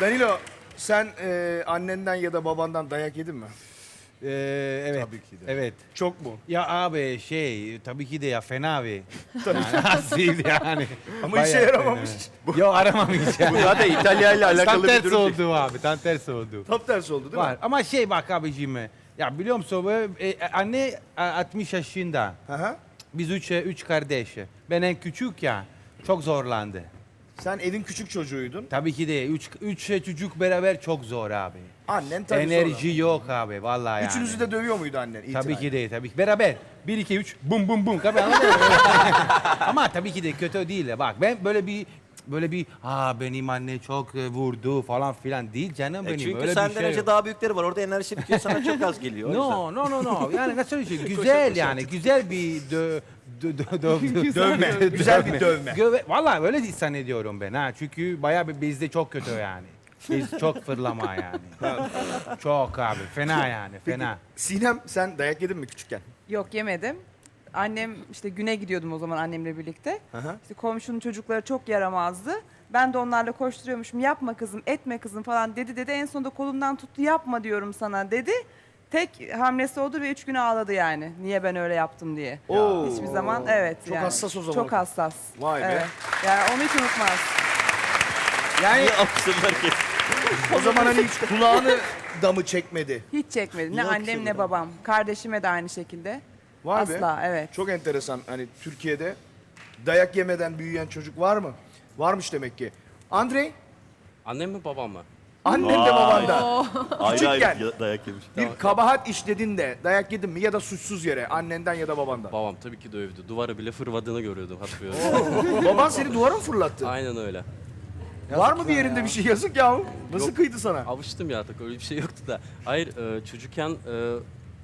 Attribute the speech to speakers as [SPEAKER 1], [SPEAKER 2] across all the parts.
[SPEAKER 1] Danilo sen e, annenden ya da babandan dayak yedin mi?
[SPEAKER 2] Ee, evet.
[SPEAKER 1] Tabii ki de.
[SPEAKER 2] Evet.
[SPEAKER 1] Çok mu?
[SPEAKER 2] Ya abi şey tabii ki de ya fena abi. Yani asil yani.
[SPEAKER 1] Ama işe yaramamış.
[SPEAKER 2] fena. Yok aramamış yani.
[SPEAKER 3] Bu zaten İtalya ile
[SPEAKER 2] Tam
[SPEAKER 3] alakalı bir
[SPEAKER 2] tersi
[SPEAKER 3] durum değil.
[SPEAKER 2] oldu abi. Tam tersi oldu.
[SPEAKER 1] Tam tersi oldu değil
[SPEAKER 2] Var.
[SPEAKER 1] mi?
[SPEAKER 2] Ama şey bak abicim. Ya biliyor musun böyle, e, anne e, 60 yaşında.
[SPEAKER 1] Hı hı.
[SPEAKER 2] Biz üç, üç kardeş. Ben en küçük ya. Çok zorlandı.
[SPEAKER 1] Sen evin küçük çocuğuydun.
[SPEAKER 2] Tabii ki de üç, üç çocuk beraber çok zor abi.
[SPEAKER 1] Annen tabii
[SPEAKER 2] Enerji
[SPEAKER 1] sonra.
[SPEAKER 2] yok abi vallahi yani.
[SPEAKER 1] Üçünüzü de dövüyor muydu annen?
[SPEAKER 2] Tabii
[SPEAKER 1] itinayla?
[SPEAKER 2] ki de tabii ki. Beraber. 1 2 3 bum bum bum. Tabii anladın mı? Ama tabii ki de kötü değil. Bak ben böyle bir böyle bir ha benim anne çok e, vurdu falan filan değil canım
[SPEAKER 3] E
[SPEAKER 2] benim.
[SPEAKER 3] çünkü
[SPEAKER 2] Öyle
[SPEAKER 3] senden
[SPEAKER 2] bir şey
[SPEAKER 3] önce
[SPEAKER 2] yok.
[SPEAKER 3] daha büyükleri var. Orada enerji bitiyor sana çok az geliyor. o yüzden.
[SPEAKER 2] No no no no. Yani nasıl bir şey? Güzel yani. Güzel bir dö, dö, dö, dö,
[SPEAKER 1] Dövme. Güzel bir dövme.
[SPEAKER 2] Göve, vallahi öyle zannediyorum ben ha. Çünkü bayağı bir bizde çok kötü yani. Biz çok fırlama yani. çok abi. Fena yani. Fena.
[SPEAKER 1] Sinem sen dayak yedin mi küçükken?
[SPEAKER 4] Yok yemedim. Annem işte güne gidiyordum o zaman annemle birlikte.
[SPEAKER 1] Hı.
[SPEAKER 4] İşte komşunun çocukları çok yaramazdı. Ben de onlarla koşturuyormuşum. Yapma kızım, etme kızım falan dedi dedi. En sonunda kolumdan tuttu. Yapma diyorum sana dedi. Tek hamlesi oldu ve üç gün ağladı yani. Niye ben öyle yaptım diye.
[SPEAKER 1] Oo.
[SPEAKER 4] Hiçbir zaman evet.
[SPEAKER 1] Çok
[SPEAKER 4] yani.
[SPEAKER 1] hassas o zaman.
[SPEAKER 4] Çok hassas.
[SPEAKER 1] Vay be.
[SPEAKER 4] Evet. Yani onu hiç unutmaz.
[SPEAKER 1] Yani o zaman hani hiç kulağını da mı çekmedi?
[SPEAKER 4] Hiç çekmedi. Ne annem ne babam. Kardeşime de aynı şekilde.
[SPEAKER 1] Vay be.
[SPEAKER 4] Asla evet.
[SPEAKER 1] Çok enteresan. Hani Türkiye'de dayak yemeden büyüyen çocuk var mı? Varmış demek ki. Andrei,
[SPEAKER 5] Annem mi babam mı?
[SPEAKER 1] Annen de baban da.
[SPEAKER 3] Ayrı ayrı
[SPEAKER 1] Küçükken.
[SPEAKER 3] ya- dayak yemiş.
[SPEAKER 1] Bir kabahat işledin de dayak yedin mi ya da suçsuz yere annenden ya da babandan.
[SPEAKER 5] Babam tabii ki dövdü. Duvara bile fırladığını görüyordum hatırlıyorum.
[SPEAKER 1] Baban seni duvara mı fırlattı?
[SPEAKER 5] Aynen öyle.
[SPEAKER 1] Var mı bir yerinde bir şey yazık ya? Nasıl
[SPEAKER 5] Yok.
[SPEAKER 1] kıydı sana?
[SPEAKER 5] Alıştım ya artık öyle bir şey yoktu da. Hayır e, çocukken e,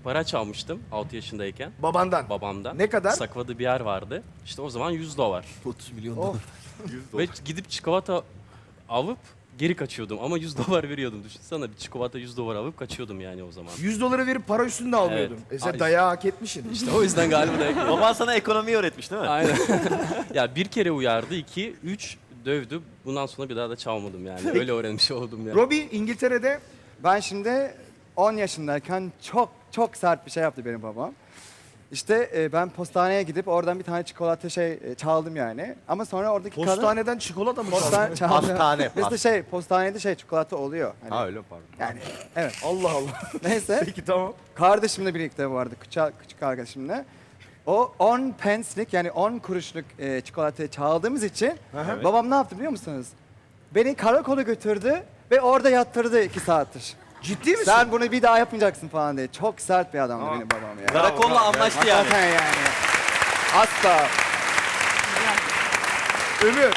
[SPEAKER 5] para çalmıştım 6 yaşındayken
[SPEAKER 1] Babandan.
[SPEAKER 5] babamdan.
[SPEAKER 1] Ne kadar?
[SPEAKER 5] Sakladığı bir yer vardı. İşte o zaman 100 dolar.
[SPEAKER 3] 30 milyon
[SPEAKER 1] Of.
[SPEAKER 5] Ve gidip çikolata alıp geri kaçıyordum ama 100 dolar veriyordum. Düşünsene bir çikolata 100 dolar alıp kaçıyordum yani o zaman.
[SPEAKER 1] 100 doları verip para üstünde almıyordun.
[SPEAKER 5] Evet.
[SPEAKER 1] E sen
[SPEAKER 5] Ay-
[SPEAKER 1] dayağı hak etmişsin.
[SPEAKER 5] İşte o yüzden galiba da
[SPEAKER 3] Baban sana ekonomiyi öğretmiş değil mi?
[SPEAKER 5] Aynen. ya bir kere uyardı, iki, üç dövdü. Bundan sonra bir daha da çalmadım yani. Öyle öğrenmiş oldum yani.
[SPEAKER 1] Robbie İngiltere'de
[SPEAKER 6] Ben şimdi 10 yaşındayken çok çok sert bir şey yaptı benim babam. İşte e, ben postaneye gidip oradan bir tane çikolata şey e, çaldım yani. Ama sonra oradaki kadın
[SPEAKER 1] postaneden çikolata mı çaldın?
[SPEAKER 6] postan çaldı.
[SPEAKER 3] Hastane,
[SPEAKER 6] Bizde şey postanede şey çikolata oluyor. Hani,
[SPEAKER 3] Ha öyle pardon.
[SPEAKER 6] Yani evet.
[SPEAKER 1] Allah Allah.
[SPEAKER 6] Neyse
[SPEAKER 1] Peki tamam.
[SPEAKER 6] kardeşimle birlikte vardı küçük, küçük arkadaşımla. O 10 penslik yani 10 kuruşluk e, çikolatayı çaldığımız için babam ne yaptı biliyor musunuz? Beni karakola götürdü ve orada yattırdı 2 saattir.
[SPEAKER 1] Ciddi misin?
[SPEAKER 6] Sen bunu bir daha yapmayacaksın falan diye. Çok sert bir adamdı
[SPEAKER 1] Aa.
[SPEAKER 6] benim babam ya.
[SPEAKER 3] Karakolla anlaştı yani.
[SPEAKER 6] Hakikaten yani. Asla.
[SPEAKER 1] Ömür.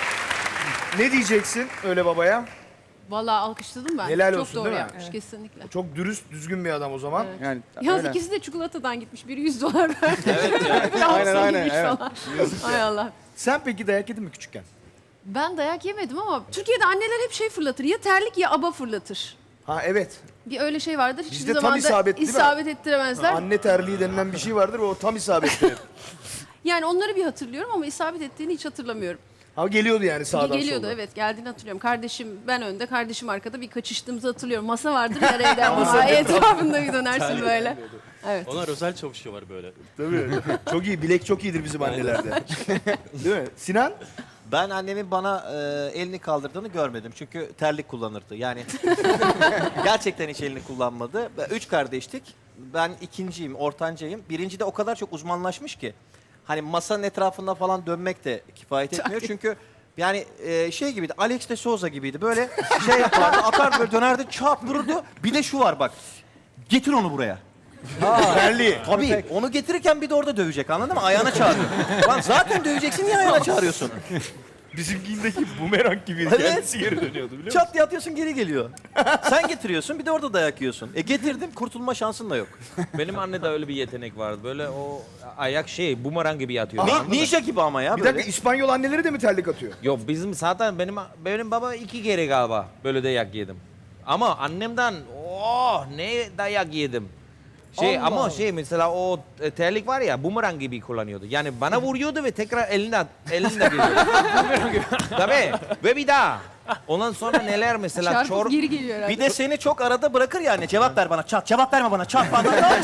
[SPEAKER 1] Ne diyeceksin öyle babaya?
[SPEAKER 7] Vallahi alkışladım ben.
[SPEAKER 1] Helal
[SPEAKER 7] Çok
[SPEAKER 1] olsun,
[SPEAKER 7] doğru
[SPEAKER 1] değil mi?
[SPEAKER 7] yapmış
[SPEAKER 4] Evet.
[SPEAKER 7] kesinlikle.
[SPEAKER 1] Çok dürüst, düzgün bir adam o zaman.
[SPEAKER 7] Evet.
[SPEAKER 6] Yani
[SPEAKER 7] Yalnız
[SPEAKER 6] öyle.
[SPEAKER 7] ikisi de çikolatadan gitmiş. Biri 100 dolar verdi.
[SPEAKER 3] Evet ya.
[SPEAKER 6] Aynen,
[SPEAKER 7] Aynen,
[SPEAKER 6] evet.
[SPEAKER 7] Ay Allah.
[SPEAKER 1] Sen peki dayak yedin mi küçükken?
[SPEAKER 7] Ben dayak yemedim ama Türkiye'de anneler hep şey fırlatır. Ya terlik ya aba fırlatır.
[SPEAKER 1] Ha evet.
[SPEAKER 7] Bir öyle şey vardır. Hiçbir
[SPEAKER 1] Bizde tam
[SPEAKER 7] zaman da
[SPEAKER 1] isabet değil mi?
[SPEAKER 7] isabet ettiremezler.
[SPEAKER 1] Anne terliği denilen bir şey vardır ve o tam isabetli.
[SPEAKER 7] Yani onları bir hatırlıyorum ama isabet ettiğini hiç hatırlamıyorum.
[SPEAKER 1] ha geliyordu yani sağdan
[SPEAKER 7] Geliyordu
[SPEAKER 1] soldan.
[SPEAKER 7] evet geldiğini hatırlıyorum. Kardeşim ben önde, kardeşim arkada bir kaçıştığımızı hatırlıyorum. Masa vardır ya evden masa etrafında bir dönersin böyle. Evet.
[SPEAKER 5] Onlar özel çalışıyorlar böyle.
[SPEAKER 1] Tabii. çok iyi. Bilek çok iyidir bizim annelerde. Değil mi? Sinan?
[SPEAKER 3] Ben annemin bana e, elini kaldırdığını görmedim. Çünkü terlik kullanırdı. Yani gerçekten hiç elini kullanmadı. Üç kardeştik. Ben ikinciyim, ortancayım. Birinci de o kadar çok uzmanlaşmış ki. Hani masanın etrafında falan dönmek de kifayet etmiyor. Çünkü yani e, şey gibiydi, Alex de Souza gibiydi. Böyle şey yapardı, atar böyle dönerdi, çat vururdu. Bir de şu var bak, getir onu buraya.
[SPEAKER 1] Terliği.
[SPEAKER 3] Tabii onu getirirken bir de orada dövecek anladın mı? Ayağına çağırıyor. Lan zaten döveceksin niye ayağına çağırıyorsun?
[SPEAKER 1] Bizimkindeki bumerang gibi
[SPEAKER 3] Evet.
[SPEAKER 1] kendisi geri dönüyordu biliyor musun?
[SPEAKER 3] Çat diye atıyorsun geri geliyor. Sen getiriyorsun bir de orada dayak yiyorsun. E getirdim kurtulma şansın da yok.
[SPEAKER 8] Benim annede öyle bir yetenek vardı. Böyle o ayak şey bumerang gibi atıyor.
[SPEAKER 3] Ni- ninja gibi ama ya
[SPEAKER 1] Bir
[SPEAKER 3] böyle.
[SPEAKER 1] dakika İspanyol anneleri de mi terlik atıyor?
[SPEAKER 8] Yok bizim zaten benim benim baba iki kere galiba böyle dayak yedim. Ama annemden oh ne dayak yedim. Şey
[SPEAKER 1] Allah
[SPEAKER 8] ama
[SPEAKER 1] Allah.
[SPEAKER 8] şey mesela o e, terlik var ya bumerang gibi kullanıyordu. Yani bana vuruyordu ve tekrar eline elinde geliyordu. Tabii ve bir daha Ondan sonra neler mesela
[SPEAKER 7] Çarpıp
[SPEAKER 8] çor
[SPEAKER 7] geri geliyor herhalde.
[SPEAKER 3] Bir de seni çok arada bırakır yani. Cevap ver bana çat. Cevap verme bana çat falan. ne yapayım?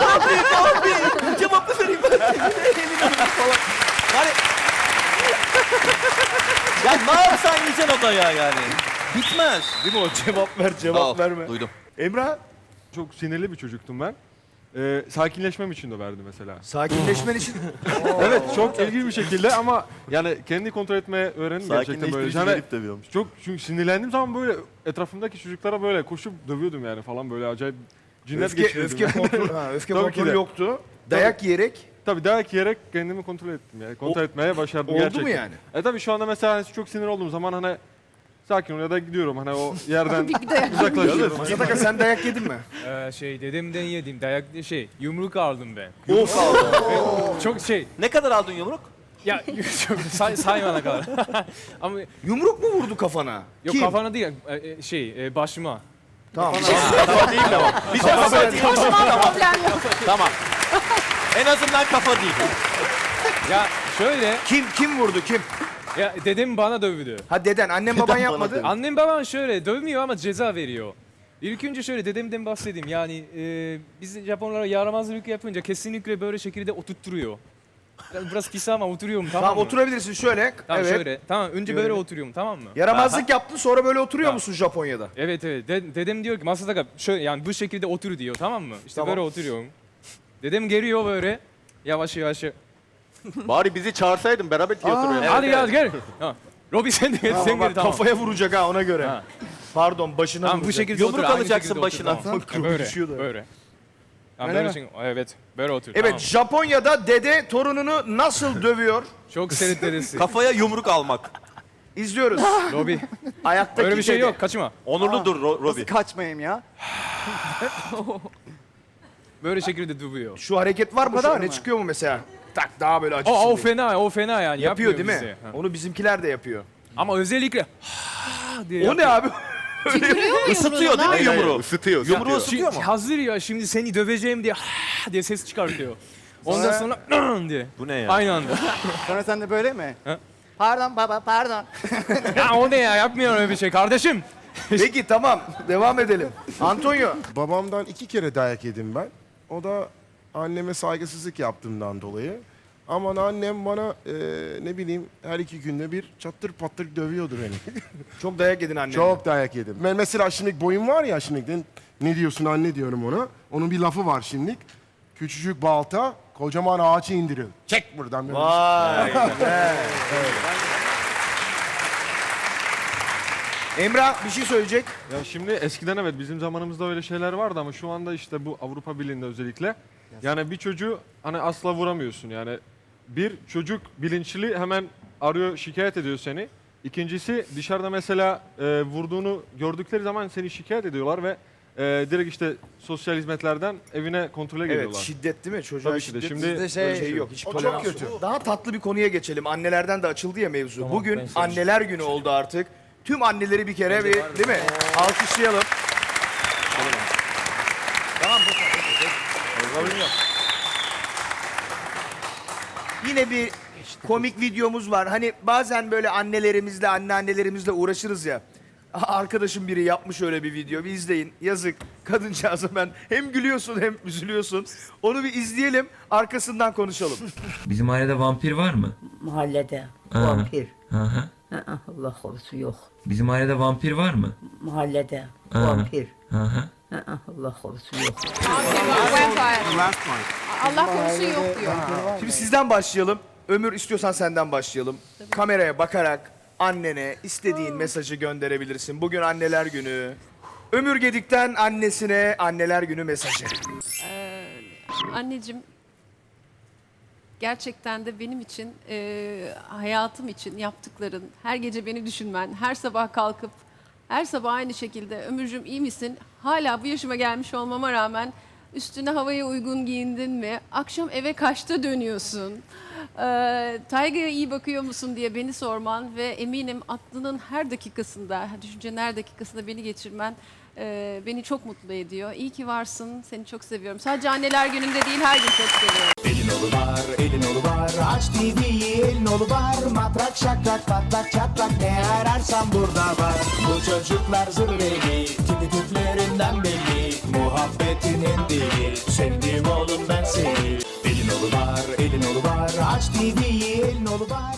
[SPEAKER 3] Ne yapayım? Ne yapayım? Cevap mı vereyim? falan. Hani... ya ne yapsan yiyeceksin o dayağı yani. Bitmez.
[SPEAKER 1] Değil mi o cevap ver cevap verme.
[SPEAKER 3] Duydum.
[SPEAKER 1] Emrah
[SPEAKER 9] Çok sinirli bir çocuktum ben. Ee, sakinleşmem için de verdi mesela.
[SPEAKER 1] sakinleşmen için
[SPEAKER 9] evet çok ilginç bir şekilde ama yani kendi kontrol etmeye öğrendim gerçekten böyle. Yani
[SPEAKER 3] dövüyormuş.
[SPEAKER 9] çok çünkü sinirlendiğim zaman böyle etrafımdaki çocuklara böyle koşup dövüyordum yani falan böyle acayip cinnet
[SPEAKER 1] öfke,
[SPEAKER 9] geçiriyordum.
[SPEAKER 1] öfke kontrol ha, öfke
[SPEAKER 9] Tabii ki
[SPEAKER 1] kontrolü
[SPEAKER 9] de.
[SPEAKER 1] yoktu. Dayak yiyerek
[SPEAKER 9] Tabii dayak yiyerek kendimi kontrol ettim yani. Kontrol
[SPEAKER 1] O-
[SPEAKER 9] etmeye başardım
[SPEAKER 1] oldu
[SPEAKER 9] gerçekten.
[SPEAKER 1] mu yani?
[SPEAKER 9] E tabii şu anda mesela hani çok sinir olduğum zaman hani sakin ol ya da gidiyorum hani o yerden uzaklaşıyorum.
[SPEAKER 1] Sadaka sen dayak yedin mi?
[SPEAKER 10] Ee, şey dedemden yedim dayak şey yumruk aldım ben.
[SPEAKER 1] Of.
[SPEAKER 10] Çok şey
[SPEAKER 3] Ne kadar aldın yumruk?
[SPEAKER 10] ya çok say, saymana kadar. Ama
[SPEAKER 1] Yumruk mu vurdu kafana?
[SPEAKER 10] yok
[SPEAKER 1] Kim?
[SPEAKER 10] kafana değil e, e, şey e, başıma.
[SPEAKER 1] Tamam.
[SPEAKER 3] Bir de kafa değil.
[SPEAKER 7] Problem yok.
[SPEAKER 3] Tamam. En azından kafa değil.
[SPEAKER 10] Ya şöyle
[SPEAKER 1] kim kim vurdu kim?
[SPEAKER 10] Ya dedem bana dövdü.
[SPEAKER 1] Ha deden annem baban yapmadı.
[SPEAKER 10] Annem babam şöyle dövmüyor ama ceza veriyor. İlk önce şöyle dedemden bahsedeyim. Yani e, biz Japonlara yaramazlık yapınca kesinlikle böyle şekilde oturtturuyor. Biraz pis ama oturuyorum tamam,
[SPEAKER 1] Tamam
[SPEAKER 10] mı?
[SPEAKER 1] oturabilirsin şöyle.
[SPEAKER 10] Tamam
[SPEAKER 1] evet.
[SPEAKER 10] şöyle. Tamam önce böyle oturuyorum tamam mı?
[SPEAKER 1] Yaramazlık yaptın sonra böyle oturuyor
[SPEAKER 10] Tamam.
[SPEAKER 1] musun Japonya'da?
[SPEAKER 10] Evet evet. De- dedem diyor ki masada kal- şöyle yani bu şekilde otur diyor tamam mı? İşte
[SPEAKER 1] Tamam.
[SPEAKER 10] böyle oturuyorum. Dedem geliyor böyle. Yavaş yavaş.
[SPEAKER 3] Bari bizi çağırsaydın beraber tiyatroya.
[SPEAKER 10] Hadi gel gel. Ha. Robi sen de gel
[SPEAKER 1] Tamam,
[SPEAKER 10] sen gel tamam.
[SPEAKER 1] kafaya vuracak ha ona göre.
[SPEAKER 10] Ha.
[SPEAKER 1] Pardon başına
[SPEAKER 10] Tamam bu
[SPEAKER 1] vuracak.
[SPEAKER 10] şekilde
[SPEAKER 3] Yumruk
[SPEAKER 10] otur. aynı
[SPEAKER 3] alacaksın
[SPEAKER 10] şekilde otur,
[SPEAKER 3] başına.
[SPEAKER 10] Tamam.
[SPEAKER 1] Bak,
[SPEAKER 10] Ha, böyle.
[SPEAKER 1] düşüyor da.
[SPEAKER 10] Böyle.
[SPEAKER 1] Öyle
[SPEAKER 10] böyle
[SPEAKER 1] mi?
[SPEAKER 10] şey- evet böyle otur.
[SPEAKER 1] Evet
[SPEAKER 10] tamam.
[SPEAKER 1] Japonya'da dede torununu nasıl dövüyor?
[SPEAKER 10] Çok sert dedesi.
[SPEAKER 3] Kafaya yumruk almak.
[SPEAKER 1] İzliyoruz.
[SPEAKER 10] Robi.
[SPEAKER 1] Ayaktaki
[SPEAKER 10] Öyle bir şey
[SPEAKER 1] dede.
[SPEAKER 10] yok kaçma.
[SPEAKER 3] Onurludur Ro-
[SPEAKER 6] Nasıl
[SPEAKER 3] Robi.
[SPEAKER 6] kaçmayayım ya?
[SPEAKER 10] Böyle şekilde dövüyor.
[SPEAKER 1] Şu hareket var mı? Şu
[SPEAKER 6] kadar
[SPEAKER 1] öne
[SPEAKER 6] mı?
[SPEAKER 1] çıkıyor mu mesela? Tak daha böyle acısın.
[SPEAKER 10] O, o
[SPEAKER 1] diye.
[SPEAKER 10] fena o fena yani.
[SPEAKER 1] Yapıyor
[SPEAKER 10] yapmıyor
[SPEAKER 1] değil mi?
[SPEAKER 10] bize. Ha.
[SPEAKER 1] Onu bizimkiler de yapıyor.
[SPEAKER 10] Ama özellikle diye
[SPEAKER 1] O ne abi?
[SPEAKER 3] Isıtıyor değil mi yumruğu?
[SPEAKER 1] Isıtıyor.
[SPEAKER 3] Yumruğu ısıtıyor
[SPEAKER 10] Şimdi
[SPEAKER 3] mu?
[SPEAKER 10] hazır ya şimdi seni döveceğim diye diye ses çıkartıyor. Ondan sonra diye.
[SPEAKER 3] Bu ne ya?
[SPEAKER 10] Aynı anda.
[SPEAKER 6] Sonra sen de böyle mi?
[SPEAKER 10] Ha?
[SPEAKER 6] Pardon baba pardon.
[SPEAKER 10] ya o ne ya yapmıyor öyle bir şey kardeşim.
[SPEAKER 1] Peki tamam devam edelim. Antonio.
[SPEAKER 11] Babamdan iki kere dayak yedim ben. O da anneme saygısızlık yaptığımdan dolayı. Ama annem bana eee, ne bileyim her iki günde bir çattır pattır dövüyordu beni.
[SPEAKER 1] Çok dayak yedin anne.
[SPEAKER 11] Çok dayak yedim. Ben mesela şimdi boyum var ya şimdi ne- diyorsun anne diyorum ona. Onun bir lafı var şimdi. Küçücük balta kocaman ağaçı indirir. Çek buradan. böyle.
[SPEAKER 1] Vay. Emrah bir şey söyleyecek.
[SPEAKER 9] Ya şimdi eskiden evet bizim zamanımızda öyle şeyler vardı ama şu anda işte bu Avrupa Birliği'nde özellikle yani bir çocuğu hani asla vuramıyorsun yani bir çocuk bilinçli hemen arıyor şikayet ediyor seni. İkincisi dışarıda mesela e, vurduğunu gördükleri zaman seni şikayet ediyorlar ve e, direkt işte sosyal hizmetlerden evine kontrole
[SPEAKER 1] Evet
[SPEAKER 9] geliyorlar.
[SPEAKER 1] şiddet değil mi? Çocuğa
[SPEAKER 9] Tabii ki de.
[SPEAKER 1] şiddet.
[SPEAKER 9] Şimdi
[SPEAKER 6] Bizde şey-
[SPEAKER 1] Böyle şey yok. Hiç
[SPEAKER 11] O
[SPEAKER 1] tolerans
[SPEAKER 11] çok kötü.
[SPEAKER 1] yok. Daha tatlı bir konuya geçelim. Annelerden de açıldı ya mevzu.
[SPEAKER 8] Tamam, ben
[SPEAKER 1] Bugün anneler günü oldu artık. Tüm anneleri bir kere bir değil mi? Alkışlayalım. Tamam bu Problem yok. Yine bir komik videomuz var. Hani bazen böyle annelerimizle, anneannelerimizle uğraşırız ya. Aha, Arkadaşım biri yapmış öyle bir video. Bir izleyin. Yazık. Kadıncağıza ben hem gülüyorsun hem üzülüyorsun. Onu bir izleyelim. Arkasından konuşalım.
[SPEAKER 12] Bizim ailede vampir var mı?
[SPEAKER 13] Mahallede
[SPEAKER 12] Ha.
[SPEAKER 13] vampir.
[SPEAKER 12] Hı hı.
[SPEAKER 13] Aa, Allah korusun yok.
[SPEAKER 12] Bizim ailede vampir var mı?
[SPEAKER 13] Mahallede
[SPEAKER 12] Ha.
[SPEAKER 13] vampir.
[SPEAKER 12] Hı hı.
[SPEAKER 13] Aa, Allah korusun yok.
[SPEAKER 7] Allah korusun yok diyor.
[SPEAKER 1] Şimdi sizden başlayalım. Ömür istiyorsan senden başlayalım. Kameraya bakarak annene istediğin mesajı gönderebilirsin. Bugün anneler günü. Ömür Gedik'ten annesine anneler günü mesajı.
[SPEAKER 7] Anneciğim gerçekten de benim için, e, hayatım için yaptıkların, her gece beni düşünmen, her sabah kalkıp her sabah aynı şekilde Ömürcüm iyi misin? Hala bu yaşıma gelmiş olmama rağmen üstüne havaya uygun giyindin mi? Akşam eve kaçta dönüyorsun? Ee, Tayga'ya iyi bakıyor musun diye beni sorman ve eminim aklının her dakikasında, düşüncenin her dakikasında beni geçirmen e, beni çok mutlu ediyor. İyi ki varsın, seni çok seviyorum. Sadece anneler gününde değil, her gün çok seviyorum.
[SPEAKER 14] Elin olu var, elin olu var. Aç TV'yi elin olu var. Matrak şakrak patlak çatlak ne ararsan burada var. Bu çocuklar zırveli, tipi tüplerinden belli. Muhabbetinin dili, sevdim oğlum ben seni. Elin olu var, elin olu var. Aç TV'yi elin olu var.